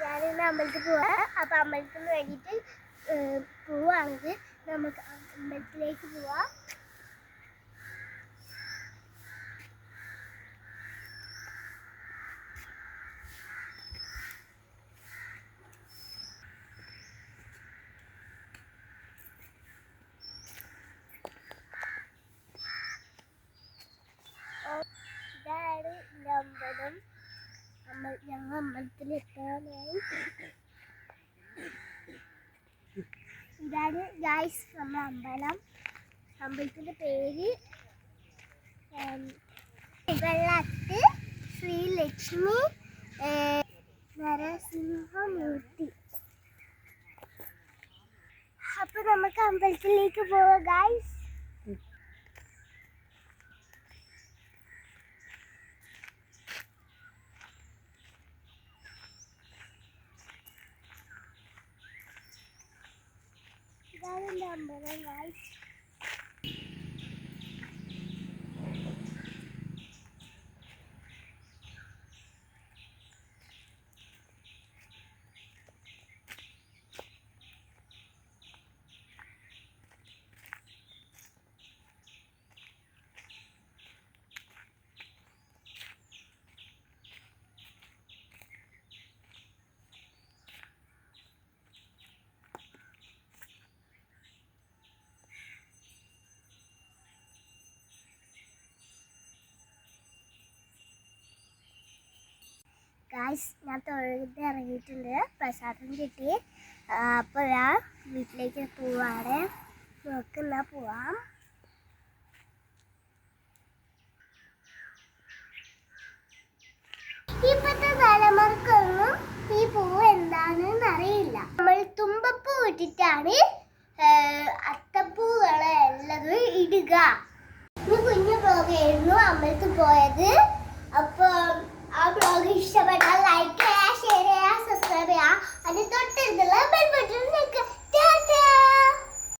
ഞാനിന്ന് അമ്പലത്തിൽ പോവാ. അപ്പൊ അമ്പലത്തിന് വേണ്ടിയിട്ട് പോവാണെങ്കിൽ നമുക്ക് അമ്പലത്തിലേക്ക് പോവാം ഇതാണ് എന്റെ അമ്പലം അമ്പ ഞങ്ങൾ അമ്പലത്തിൽ എത്താനായി ഇതാണ് ഗായ്സ് നമ്മുടെ അമ്പലം. അമ്പലത്തിന്റെ പേര് വെള്ളത്ത് ശ്രീ നരസിംഹമൂർത്തി. അപ്പൊ നമുക്ക് അമ്പലത്തിലേക്ക് പോവാം ഗായ്സ് ഇതാണ് എന്റെ അമ്പലം ഗായ്സ് ഞാൻ തൊഴുത് ഇറങ്ങിയിട്ടുണ്ട്. പ്രസാദം കിട്ടി. അപ്പോൾ ഞാൻ വീട്ടിലേക്ക് പോവാണ്. നമുക്ക് എന്നാ പോവാം. ഇപ്പോഴത്തെ തലമുറക്കൊന്നും ഈ പൂവ് എന്താണെന്ന് അറിയില്ല. നമ്മൾ തുമ്പപ്പൂ ഇട്ടിട്ടാണ് അത്തപ്പൂകളെ എല്ലതും ഇടുക. കുഞ്ഞു ബ്ലോഗായിരുന്നു അമ്പലത്തിൽ പോയത്.